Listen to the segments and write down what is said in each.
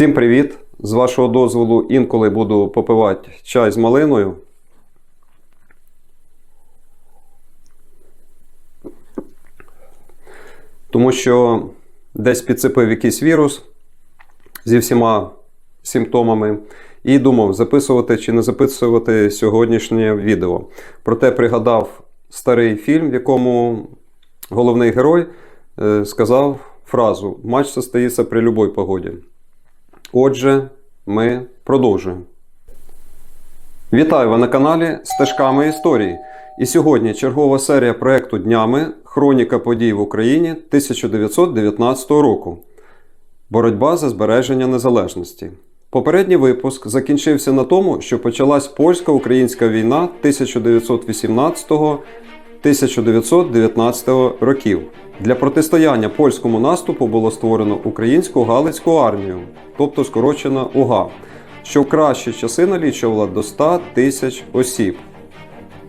Всім привіт! З вашого дозволу інколи буду попивати чай з малиною. Тому що десь підцепив якийсь вірус зі всіма симптомами і думав, записувати чи не записувати сьогоднішнє відео. Проте пригадав старий фільм, в якому головний герой е, сказав фразу Матч состоїться при будь-якій погоді. Отже, ми продовжуємо. Вітаю ви на каналі Стежками історії. І сьогодні чергова серія проекту Днями Хроніка подій в Україні 1919 року. Боротьба за збереження незалежності. Попередній випуск закінчився на тому, що почалась польсько-українська війна 1918-1919 років. Для протистояння польському наступу було створено українську Галицьку армію, тобто скорочена УГА, що в кращі часи налічувала до 100 тисяч осіб.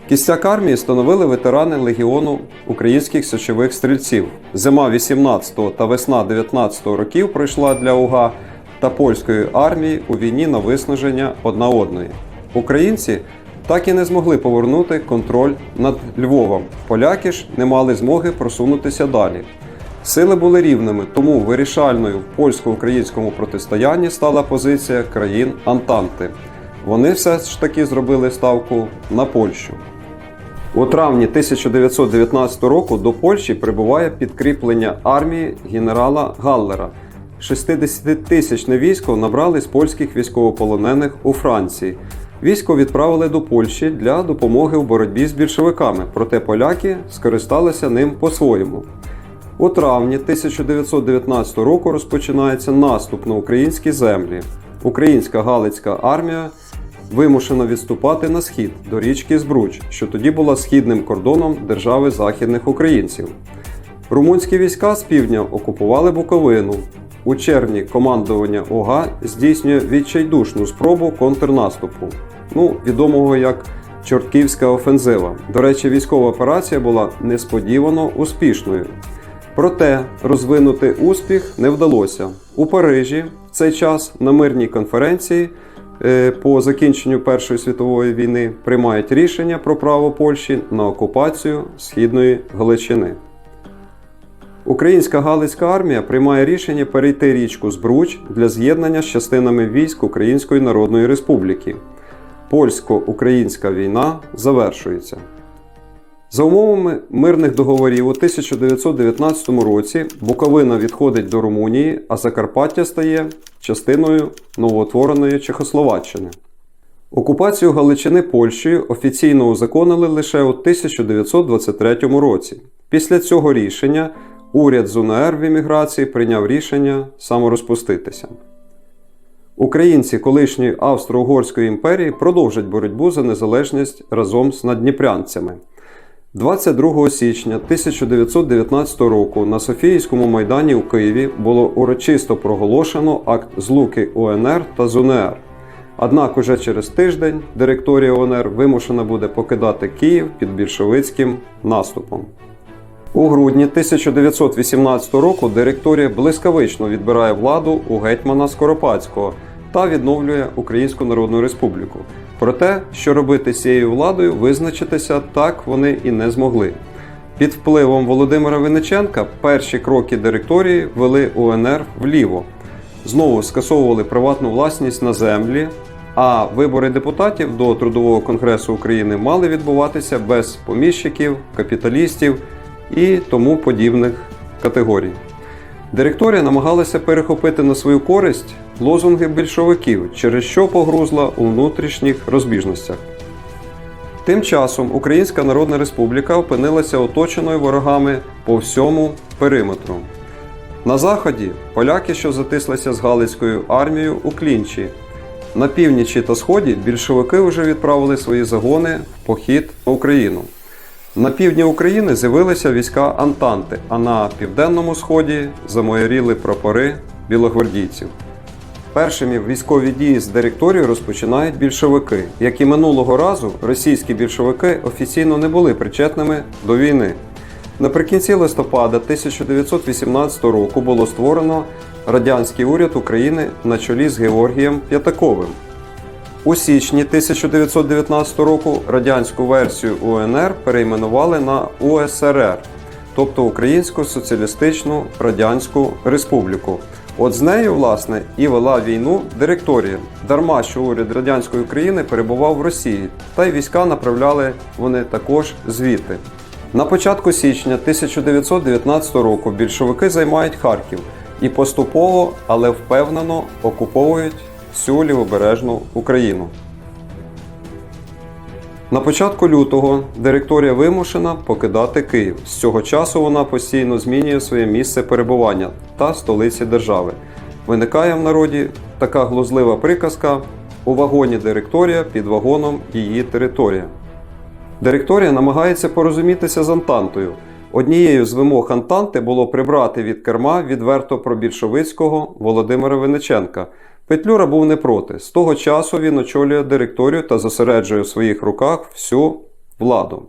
Кістяк армії становили ветерани легіону українських січових стрільців. Зима 18 та весна 19 років пройшла для УГА та польської армії у війні на виснаження одна одної. Українці так і не змогли повернути контроль над Львовом. Поляки ж не мали змоги просунутися далі. Сили були рівними, тому вирішальною в польсько-українському протистоянні стала позиція країн Антанти. Вони все ж таки зробили ставку на Польщу. У травні 1919 року до Польщі прибуває підкріплення армії генерала Галлера. 60-тисячне військо набрали з польських військовополонених у Франції. Військо відправили до Польщі для допомоги в боротьбі з більшовиками, проте поляки скористалися ним по-своєму. У травні 1919 року розпочинається наступ на українські землі. Українська Галицька армія вимушена відступати на схід до річки Збруч, що тоді була східним кордоном держави західних українців. Румунські війська з півдня окупували Буковину. У червні командування ОГА здійснює відчайдушну спробу контрнаступу, ну, відомого як Чортківська офензива. До речі, військова операція була несподівано успішною. Проте розвинути успіх не вдалося. У Парижі в цей час на мирній конференції е, по закінченню Першої світової війни приймають рішення про право Польщі на окупацію Східної Галичини. Українська Галицька армія приймає рішення перейти річку Збруч для з'єднання з частинами військ Української Народної Республіки. Польсько-українська війна завершується. За умовами мирних договорів у 1919 році Буковина відходить до Румунії, а Закарпаття стає частиною новоутвореної Чехословаччини. Окупацію Галичини Польщею офіційно узаконили лише у 1923 році. Після цього рішення уряд з УНР в еміграції прийняв рішення саморозпуститися. Українці колишньої Австро-Угорської імперії продовжать боротьбу за незалежність разом з надніпрянцями. 22 січня 1919 року на Софіївському майдані у Києві було урочисто проголошено акт злуки УНР та ЗУНР. Однак уже через тиждень директорія УНР вимушена буде покидати Київ під більшовицьким наступом. У грудні 1918 року директорія блискавично відбирає владу у гетьмана Скоропадського та відновлює Українську Народну Республіку. Проте, що робити з цією владою, визначитися так вони і не змогли. Під впливом Володимира Винниченка перші кроки директорії вели УНР вліво. Знову скасовували приватну власність на землі, а вибори депутатів до Трудового конгресу України мали відбуватися без поміщиків, капіталістів і тому подібних категорій. Директорія намагалася перехопити на свою користь лозунги більшовиків, через що погрузла у внутрішніх розбіжностях. Тим часом Українська Народна Республіка опинилася оточеною ворогами по всьому периметру. На заході поляки, що затислися з Галицькою армією у клінчі. На північі та сході більшовики вже відправили свої загони в похід на Україну. На півдні України з'явилися війська Антанти, а на південному сході замояріли прапори білогвардійців. Першими військові дії з директорії розпочинають більшовики. Як і минулого разу, російські більшовики офіційно не були причетними до війни. Наприкінці листопада 1918 року було створено радянський уряд України на чолі з Георгієм П'ятаковим. У січні 1919 року радянську версію УНР перейменували на УСРР, тобто Українську Соціалістичну Радянську Республіку. От з нею, власне, і вела війну директорія. Дарма, що уряд радянської України перебував в Росії, та й війська направляли вони також звідти. На початку січня 1919 року більшовики займають Харків і поступово, але впевнено окуповують всю лівобережну Україну. На початку лютого директорія вимушена покидати Київ. З цього часу вона постійно змінює своє місце перебування та столиці держави. Виникає в народі така глузлива приказка у вагоні директорія під вагоном її територія. Директорія намагається порозумітися з Антантою. Однією з вимог Антанти було прибрати від керма відверто пробільшовицького Володимира Винниченка. Петлюра був не проти. З того часу він очолює директорію та зосереджує в своїх руках всю владу.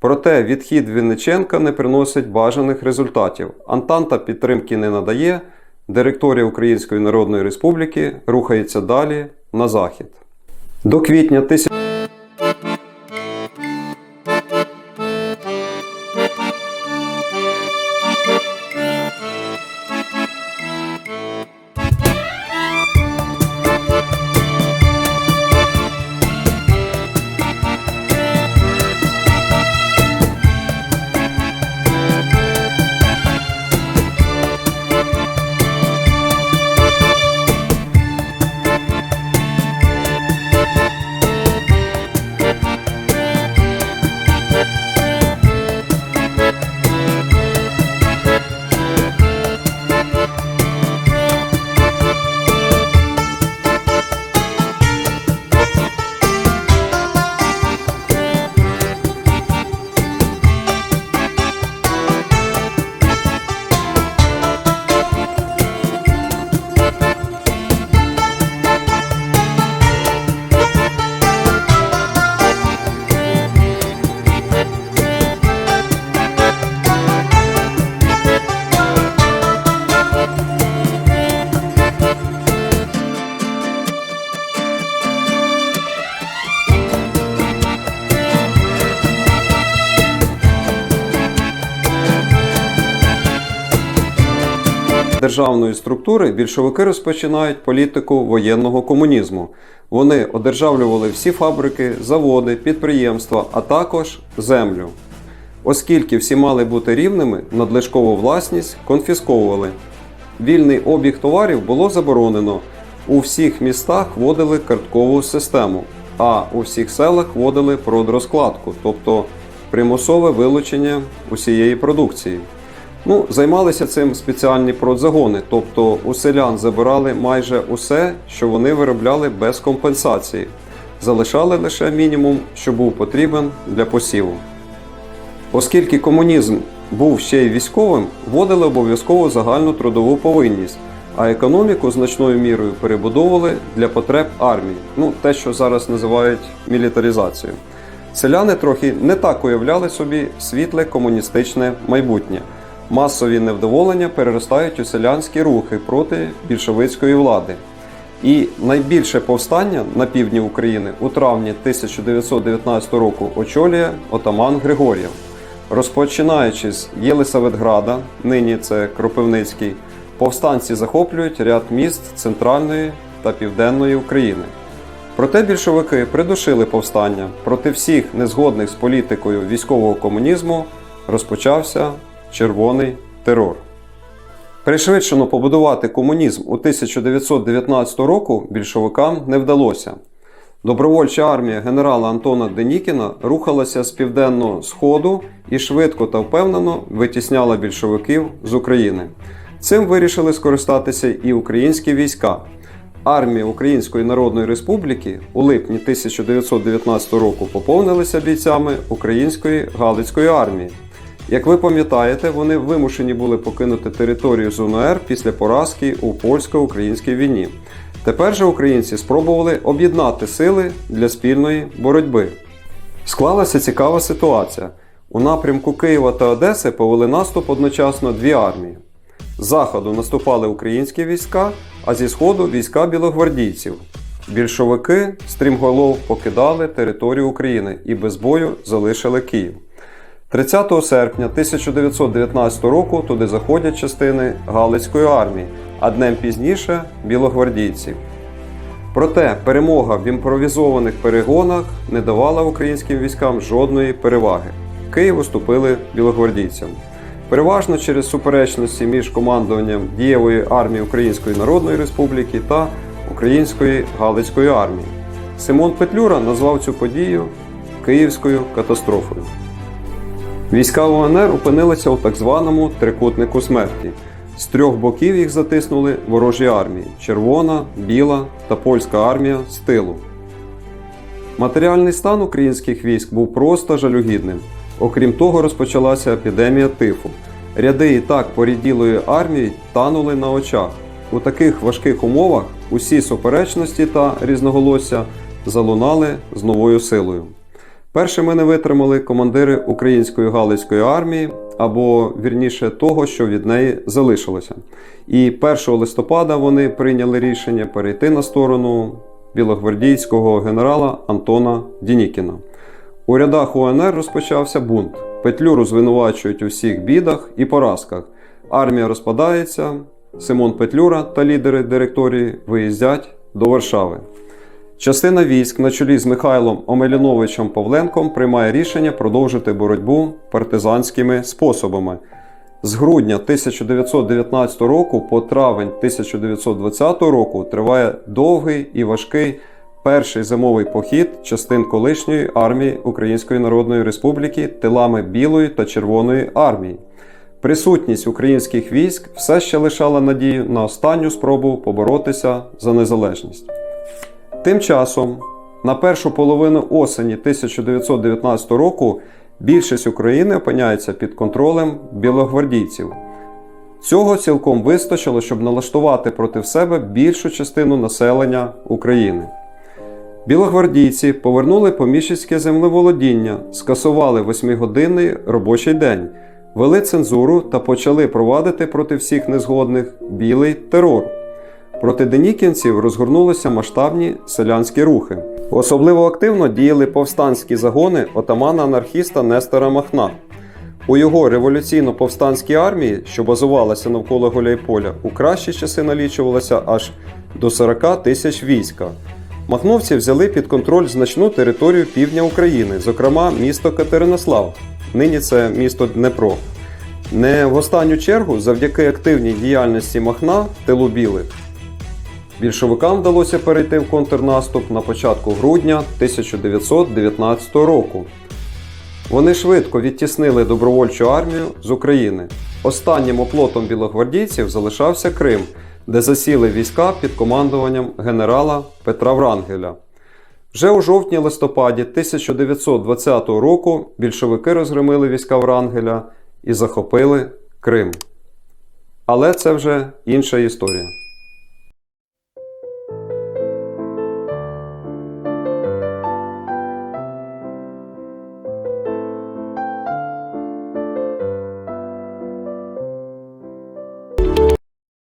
Проте відхід Вінниченка не приносить бажаних результатів. Антанта підтримки не надає. Директорія Української Народної Республіки рухається далі на захід. До квітня 1000 державної структури більшовики розпочинають політику воєнного комунізму. Вони одержавлювали всі фабрики, заводи, підприємства, а також землю. Оскільки всі мали бути рівними, надлишкову власність конфісковували. Вільний обіг товарів було заборонено. У всіх містах вводили карткову систему, а у всіх селах вводили продрозкладку, тобто примусове вилучення усієї продукції. Ну, займалися цим спеціальні продзагони, тобто у селян забирали майже усе, що вони виробляли без компенсації, залишали лише мінімум, що був потрібен для посіву. Оскільки комунізм був ще й військовим, вводили обов'язково загальну трудову повинність, а економіку значною мірою перебудовували для потреб армії, ну те, що зараз називають мілітаризацією. Селяни трохи не так уявляли собі світле комуністичне майбутнє. Масові невдоволення переростають у селянські рухи проти більшовицької влади. І найбільше повстання на півдні України у травні 1919 року очолює отаман Григорєв. Розпочинаючи з Єлисаветграда, нині це Кропивницький, повстанці захоплюють ряд міст Центральної та Південної України. Проте більшовики придушили повстання. Проти всіх незгодних з політикою військового комунізму розпочався червоний терор. Пришвидшено побудувати комунізм у 1919 року більшовикам не вдалося. Добровольча армія генерала Антона Денікіна рухалася з південного сходу і швидко та впевнено витісняла більшовиків з України. Цим вирішили скористатися і українські війська. Армія Української Народної Республіки у липні 1919 року поповнилася бійцями Української Галицької армії. Як ви пам'ятаєте, вони вимушені були покинути територію ЗУНР після поразки у польсько-українській війні. Тепер же українці спробували об'єднати сили для спільної боротьби. Склалася цікава ситуація. У напрямку Києва та Одеси повели наступ одночасно дві армії. З заходу наступали українські війська, а зі сходу війська білогвардійців. Більшовики стрімголов покидали територію України і без бою залишили Київ. 30 серпня 1919 року туди заходять частини Галицької армії, а днем пізніше білогвардійці. Проте перемога в імпровізованих перегонах не давала українським військам жодної переваги. Київ уступили білогвардійцям. Переважно через суперечності між командуванням дієвої армії Української Народної Республіки та Української Галицької армії. Симон Петлюра назвав цю подію Київською катастрофою. Війська УНР опинилися у так званому трикутнику смерті. З трьох боків їх затиснули ворожі армії Червона, Біла та Польська армія з тилу. Матеріальний стан українських військ був просто жалюгідним. Окрім того, розпочалася епідемія тифу. Ряди і так поріділої армії танули на очах. У таких важких умовах усі суперечності та різноголосся залунали з новою силою. Першими не витримали командири української Галицької армії, або вірніше того, що від неї залишилося. І 1 листопада вони прийняли рішення перейти на сторону білогвардійського генерала Антона Дінікіна. У рядах УНР розпочався бунт. Петлюру звинувачують у всіх бідах і поразках. Армія розпадається. Симон Петлюра та лідери директорії виїздять до Варшави. Частина військ на чолі з Михайлом Омеляновичем Павленком приймає рішення продовжити боротьбу партизанськими способами. З грудня 1919 року по травень 1920 року триває довгий і важкий перший зимовий похід частин колишньої армії Української Народної Республіки тилами Білої та Червоної армії. Присутність українських військ все ще лишала надію на останню спробу поборотися за незалежність. Тим часом, на першу половину осені 1919 року більшість України опиняється під контролем білогвардійців. Цього цілком вистачило, щоб налаштувати проти себе більшу частину населення України. Білогвардійці повернули поміщицьке землеволодіння, скасували восьмигодинний робочий день, вели цензуру та почали провадити проти всіх незгодних білий терор. Проти денікінців розгорнулися масштабні селянські рухи. Особливо активно діяли повстанські загони отамана анархіста Нестора Махна. У його революційно-повстанській армії, що базувалася навколо Гуляйполя, у кращі часи налічувалося аж до 40 тисяч війська. Махновці взяли під контроль значну територію півдня України, зокрема місто Катеринослав. Нині це місто Днепро. Не в останню чергу, завдяки активній діяльності Махна тилу білих, більшовикам вдалося перейти в контрнаступ на початку грудня 1919 року. Вони швидко відтіснили добровольчу армію з України. Останнім оплотом білогвардійців залишався Крим, де засіли війська під командуванням генерала Петра Врангеля. Вже у жовтні-листопаді 1920 року більшовики розгромили війська Врангеля і захопили Крим. Але це вже інша історія.